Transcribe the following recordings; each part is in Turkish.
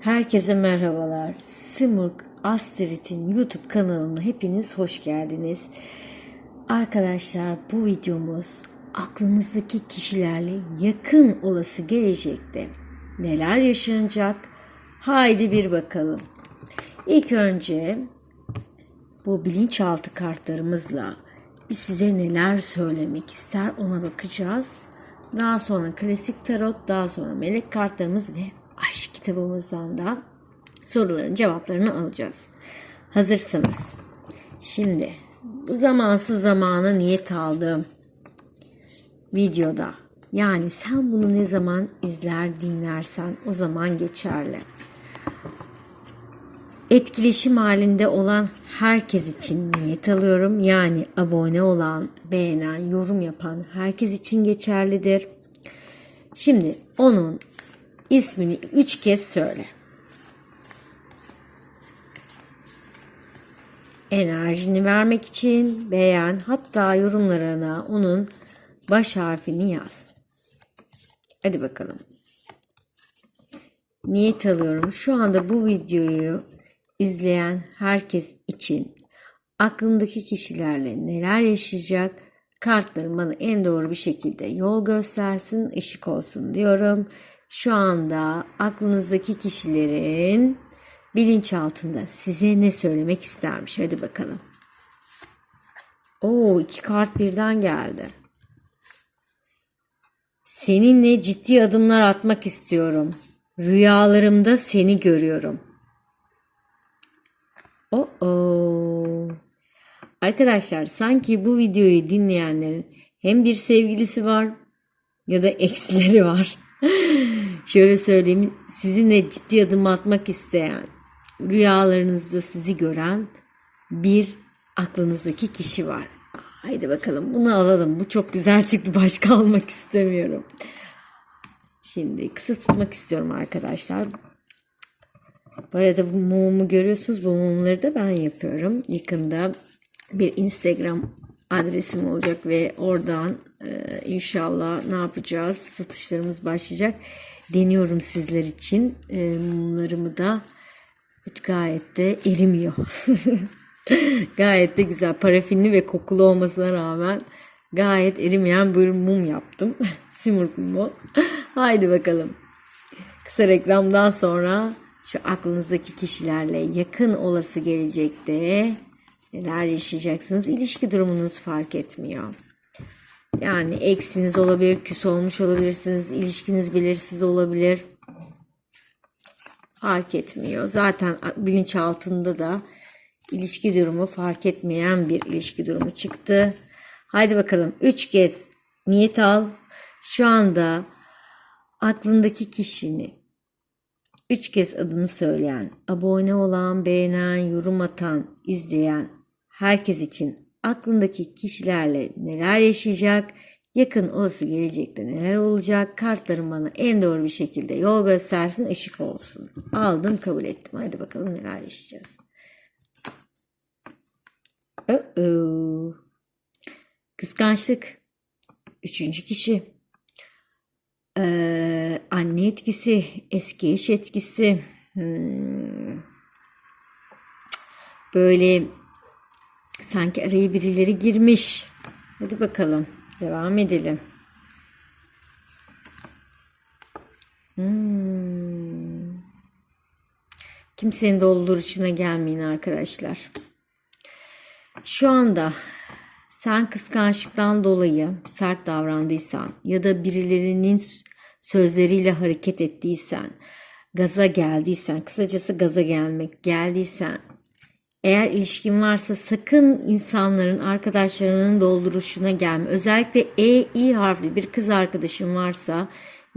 Herkese merhabalar. Simurg Astrid'in YouTube kanalına hepiniz hoş geldiniz. Arkadaşlar bu videomuz aklımızdaki kişilerle yakın olası gelecekte neler yaşanacak? Haydi bir bakalım. İlk önce bu bilinçaltı kartlarımızla biz size neler söylemek ister ona bakacağız. Daha sonra klasik tarot, daha sonra melek kartlarımız ve aşk kitabımızdan da soruların cevaplarını alacağız. Hazırsanız. Şimdi bu zamansız zamana niyet aldığım videoda yani sen bunu ne zaman izler dinlersen o zaman geçerli etkileşim halinde olan herkes için niyet alıyorum. Yani abone olan, beğenen, yorum yapan herkes için geçerlidir. Şimdi onun ismini üç kez söyle. Enerjini vermek için beğen hatta yorumlarına onun baş harfini yaz. Hadi bakalım. Niyet alıyorum. Şu anda bu videoyu izleyen herkes için aklındaki kişilerle neler yaşayacak kartlarım bana en doğru bir şekilde yol göstersin, ışık olsun diyorum. Şu anda aklınızdaki kişilerin bilinçaltında size ne söylemek istermiş. Hadi bakalım. Oo iki kart birden geldi. Seninle ciddi adımlar atmak istiyorum. Rüyalarımda seni görüyorum. Oo. Arkadaşlar sanki bu videoyu dinleyenlerin hem bir sevgilisi var ya da eksileri var. Şöyle söyleyeyim sizinle ciddi adım atmak isteyen, rüyalarınızda sizi gören bir aklınızdaki kişi var. Haydi bakalım bunu alalım. Bu çok güzel çıktı. Başka almak istemiyorum. Şimdi kısa tutmak istiyorum arkadaşlar. Bu arada bu mumumu görüyorsunuz. Bu mumları da ben yapıyorum. Yakında bir Instagram adresim olacak ve oradan e, inşallah ne yapacağız? Satışlarımız başlayacak. Deniyorum sizler için. E, mumlarımı da gayet de erimiyor. gayet de güzel. Parafinli ve kokulu olmasına rağmen gayet erimeyen bir mum yaptım. Simurg mumu. Haydi bakalım. Kısa reklamdan sonra şu aklınızdaki kişilerle yakın olası gelecekte neler yaşayacaksınız? İlişki durumunuz fark etmiyor. Yani eksiniz olabilir, küs olmuş olabilirsiniz, ilişkiniz belirsiz olabilir. Fark etmiyor. Zaten bilinç altında da ilişki durumu fark etmeyen bir ilişki durumu çıktı. Haydi bakalım. Üç kez niyet al. Şu anda aklındaki kişini üç kez adını söyleyen, abone olan, beğenen, yorum atan, izleyen herkes için aklındaki kişilerle neler yaşayacak, yakın olası gelecekte neler olacak, kartlarım bana en doğru bir şekilde yol göstersin, ışık olsun. Aldım, kabul ettim. Hadi bakalım neler yaşayacağız. Kıskançlık. Üçüncü kişi. Ee, anne etkisi, eski eş etkisi. Hmm. Böyle sanki araya birileri girmiş. Hadi bakalım devam edelim. Hmm. Kimsenin dolduruşuna gelmeyin arkadaşlar. Şu anda sen kıskançlıktan dolayı sert davrandıysan ya da birilerinin sözleriyle hareket ettiysen, gaza geldiysen, kısacası gaza gelmek geldiysen, eğer ilişkin varsa sakın insanların, arkadaşlarının dolduruşuna gelme. Özellikle E, İ harfli bir kız arkadaşın varsa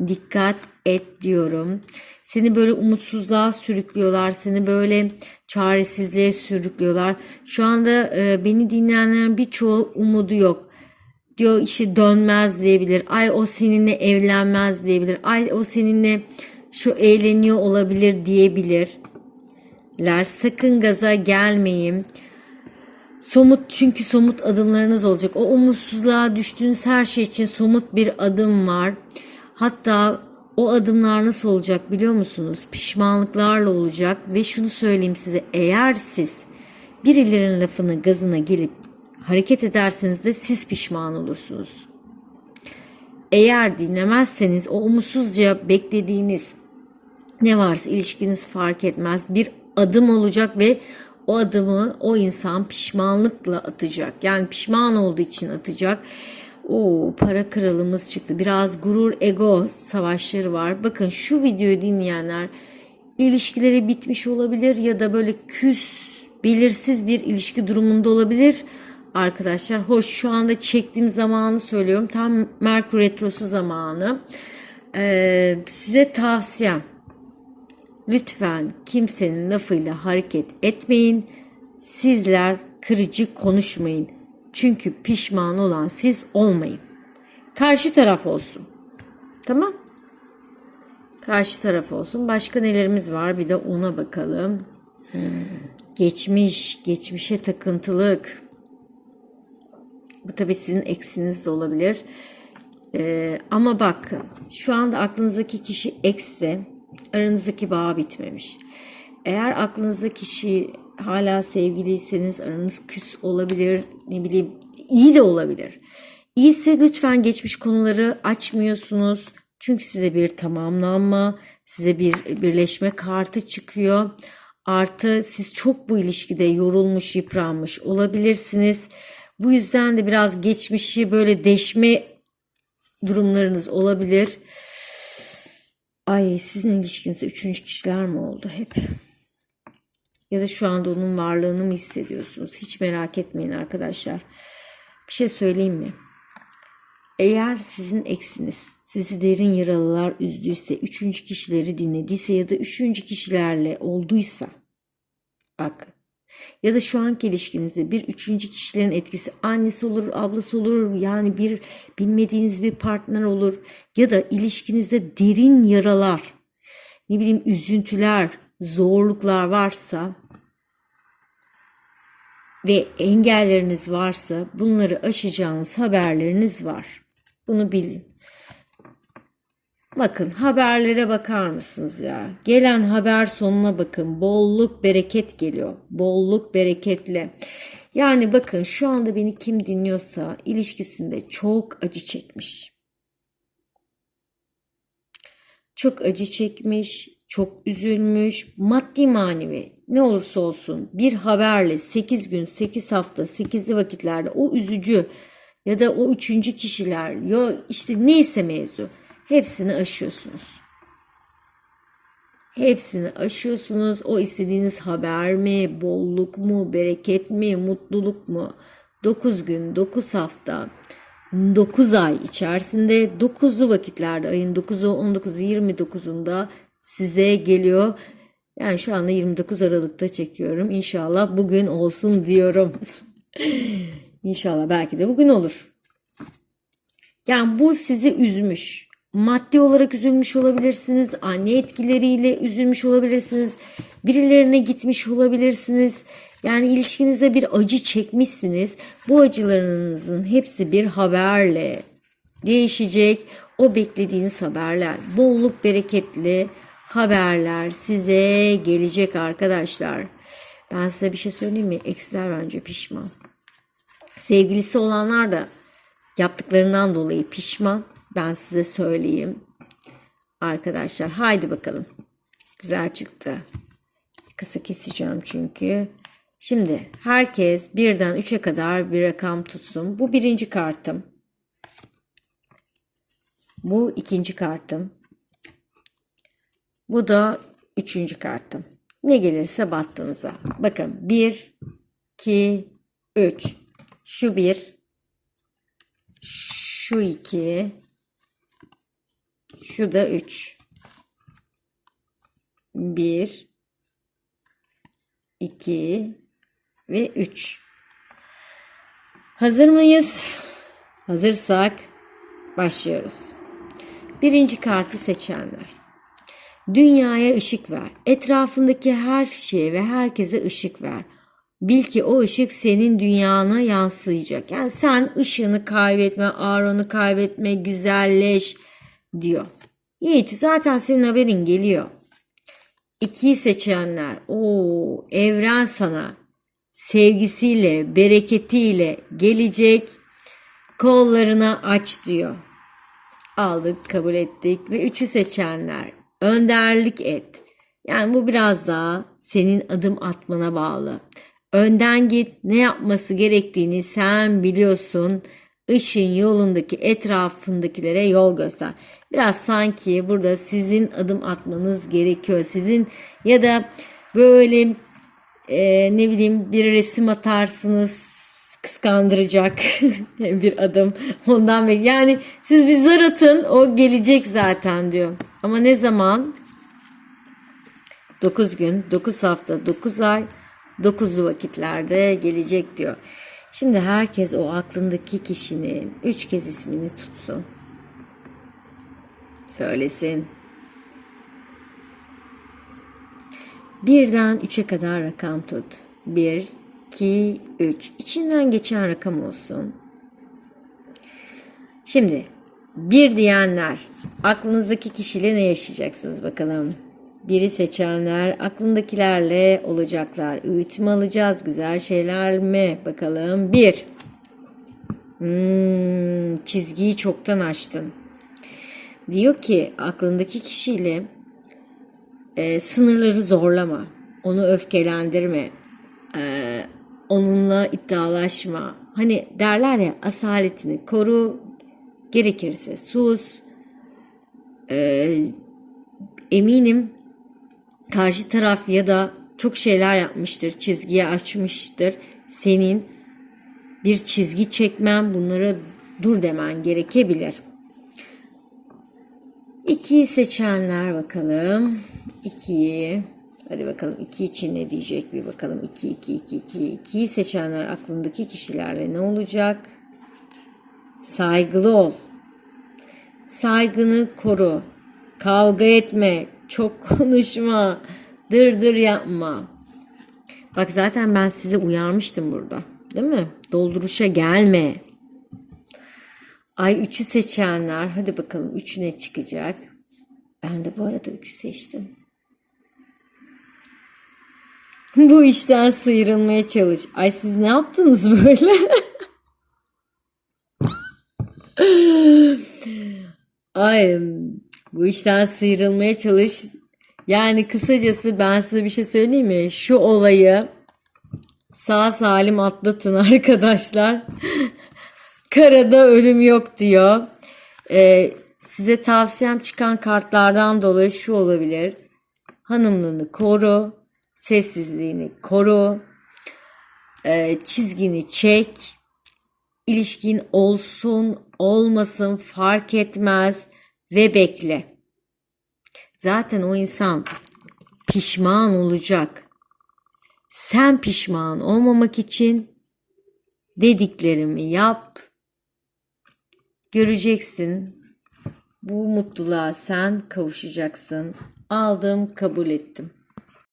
dikkat et diyorum. Seni böyle umutsuzluğa sürüklüyorlar. Seni böyle çaresizliğe sürüklüyorlar. Şu anda e, beni dinleyenlerin birçoğu umudu yok. Diyor işte dönmez diyebilir. Ay o seninle evlenmez diyebilir. Ay o seninle şu eğleniyor olabilir diyebilirler. Sakın gaza gelmeyin. Somut çünkü somut adımlarınız olacak. O umutsuzluğa düştüğünüz her şey için somut bir adım var. Hatta O adımlar nasıl olacak biliyor musunuz? Pişmanlıklarla olacak ve şunu söyleyeyim size eğer siz birilerinin lafını gazına gelip hareket ederseniz de siz pişman olursunuz. Eğer dinlemezseniz o umutsuzca beklediğiniz ne varsa ilişkiniz fark etmez bir adım olacak ve o adımı o insan pişmanlıkla atacak. Yani pişman olduğu için atacak. O para kralımız çıktı. Biraz gurur, ego savaşları var. Bakın şu videoyu dinleyenler ilişkileri bitmiş olabilir ya da böyle küs, belirsiz bir ilişki durumunda olabilir. Arkadaşlar hoş şu anda çektiğim zamanı söylüyorum. Tam Merkür Retrosu zamanı. Ee, size tavsiyem Lütfen kimsenin lafıyla hareket etmeyin. Sizler kırıcı konuşmayın. Çünkü pişman olan siz olmayın. Karşı taraf olsun. Tamam? Karşı taraf olsun. Başka nelerimiz var? Bir de ona bakalım. Hmm. Geçmiş, geçmişe takıntılık. Bu tabii sizin eksiniz de olabilir. Ee, ama bak şu anda aklınızdaki kişi eksse aranızdaki bağ bitmemiş. Eğer aklınızda kişi hala sevgiliyseniz aranız küs olabilir, ne bileyim iyi de olabilir. İyiyse lütfen geçmiş konuları açmıyorsunuz. Çünkü size bir tamamlanma, size bir birleşme kartı çıkıyor. Artı siz çok bu ilişkide yorulmuş, yıpranmış olabilirsiniz. Bu yüzden de biraz geçmişi böyle deşme durumlarınız olabilir. Ay sizin ilişkinizde üçüncü kişiler mi oldu hep? Ya da şu anda onun varlığını mı hissediyorsunuz? Hiç merak etmeyin arkadaşlar. Bir şey söyleyeyim mi? Eğer sizin eksiniz sizi derin yaralılar üzdüyse, üçüncü kişileri dinlediyse ya da üçüncü kişilerle olduysa bak ya da şu anki ilişkinizde bir üçüncü kişilerin etkisi annesi olur, ablası olur yani bir bilmediğiniz bir partner olur ya da ilişkinizde derin yaralar, ne bileyim üzüntüler, zorluklar varsa ve engelleriniz varsa bunları aşacağınız haberleriniz var. Bunu bilin. Bakın haberlere bakar mısınız ya? Gelen haber sonuna bakın. Bolluk bereket geliyor. Bolluk bereketle. Yani bakın şu anda beni kim dinliyorsa ilişkisinde çok acı çekmiş. Çok acı çekmiş, çok üzülmüş, maddi manevi ne olursa olsun bir haberle 8 gün, 8 hafta, 8'li vakitlerde o üzücü ya da o üçüncü kişiler ya işte neyse mevzu hepsini aşıyorsunuz. Hepsini aşıyorsunuz. O istediğiniz haber mi, bolluk mu, bereket mi, mutluluk mu? 9 gün, 9 hafta, 9 ay içerisinde 9'lu vakitlerde ayın 9'u, 19'u, 29'unda size geliyor. Yani şu anda 29 Aralık'ta çekiyorum. İnşallah bugün olsun diyorum. İnşallah belki de bugün olur. Yani bu sizi üzmüş. Maddi olarak üzülmüş olabilirsiniz. Anne etkileriyle üzülmüş olabilirsiniz. Birilerine gitmiş olabilirsiniz. Yani ilişkinize bir acı çekmişsiniz. Bu acılarınızın hepsi bir haberle değişecek. O beklediğiniz haberler, bolluk bereketli haberler size gelecek arkadaşlar. Ben size bir şey söyleyeyim mi? Eksiler bence pişman. Sevgilisi olanlar da yaptıklarından dolayı pişman. Ben size söyleyeyim. Arkadaşlar haydi bakalım. Güzel çıktı. Kısa keseceğim çünkü. Şimdi herkes birden 3'e kadar bir rakam tutsun. Bu birinci kartım. Bu ikinci kartım. Bu da üçüncü kartım. Ne gelirse battığınıza. Bakın 1, 2, 3. Şu bir. Şu iki. Şu da 3. 1 2 ve 3. Hazır mıyız? Hazırsak başlıyoruz. Birinci kartı seçenler. Dünyaya ışık ver. Etrafındaki her şeye ve herkese ışık ver. Bil ki o ışık senin dünyana yansıyacak. Yani sen ışığını kaybetme, auronu kaybetme, güzelleş, diyor. Hiç zaten senin haberin geliyor. İkiyi seçenler. O evren sana sevgisiyle, bereketiyle gelecek. Kollarına aç diyor. Aldık, kabul ettik ve üçü seçenler. Önderlik et. Yani bu biraz daha senin adım atmana bağlı. Önden git, ne yapması gerektiğini sen biliyorsun. Işın yolundaki etrafındakilere yol göster. Biraz sanki burada sizin adım atmanız gerekiyor. Sizin ya da böyle e, ne bileyim bir resim atarsınız kıskandıracak bir adım ondan ve yani siz bir zar atın o gelecek zaten diyor. Ama ne zaman? 9 gün, 9 hafta, 9 ay, 9 vakitlerde gelecek diyor. Şimdi herkes o aklındaki kişinin 3 kez ismini tutsun. Söylesin. Birden üçe kadar rakam tut. Bir, iki, üç. İçinden geçen rakam olsun. Şimdi bir diyenler aklınızdaki kişiyle ne yaşayacaksınız bakalım. Biri seçenler aklındakilerle olacaklar. Öğütüm alacağız. Güzel şeyler mi? Bakalım. Bir. Hmm, çizgiyi çoktan açtın. Diyor ki aklındaki kişiyle e, sınırları zorlama. Onu öfkelendirme. E, onunla iddialaşma. Hani derler ya asaletini koru. Gerekirse sus. E, eminim karşı taraf ya da çok şeyler yapmıştır. Çizgiyi açmıştır. Senin bir çizgi çekmen bunlara dur demen gerekebilir. İkiyi seçenler bakalım. İkiyi. Hadi bakalım iki için ne diyecek bir bakalım. İki, iki, iki, iki. İkiyi seçenler aklındaki kişilerle ne olacak? Saygılı ol. Saygını koru. Kavga etme. Çok konuşma. Dırdır yapma. Bak zaten ben sizi uyarmıştım burada. Değil mi? Dolduruşa gelme. Ay 3'ü seçenler. Hadi bakalım 3 ne çıkacak? Ben de bu arada 3'ü seçtim. bu işten sıyrılmaya çalış. Ay siz ne yaptınız böyle? Ay bu işten sıyrılmaya çalış. Yani kısacası ben size bir şey söyleyeyim mi? Şu olayı sağ salim atlatın arkadaşlar. Karada ölüm yok diyor. Ee, size tavsiyem çıkan kartlardan dolayı şu olabilir. Hanımlığını koru. Sessizliğini koru. Ee, çizgini çek. İlişkin olsun olmasın fark etmez ve bekle. Zaten o insan pişman olacak. Sen pişman olmamak için dediklerimi yap. Göreceksin. Bu mutluluğa sen kavuşacaksın. Aldım, kabul ettim.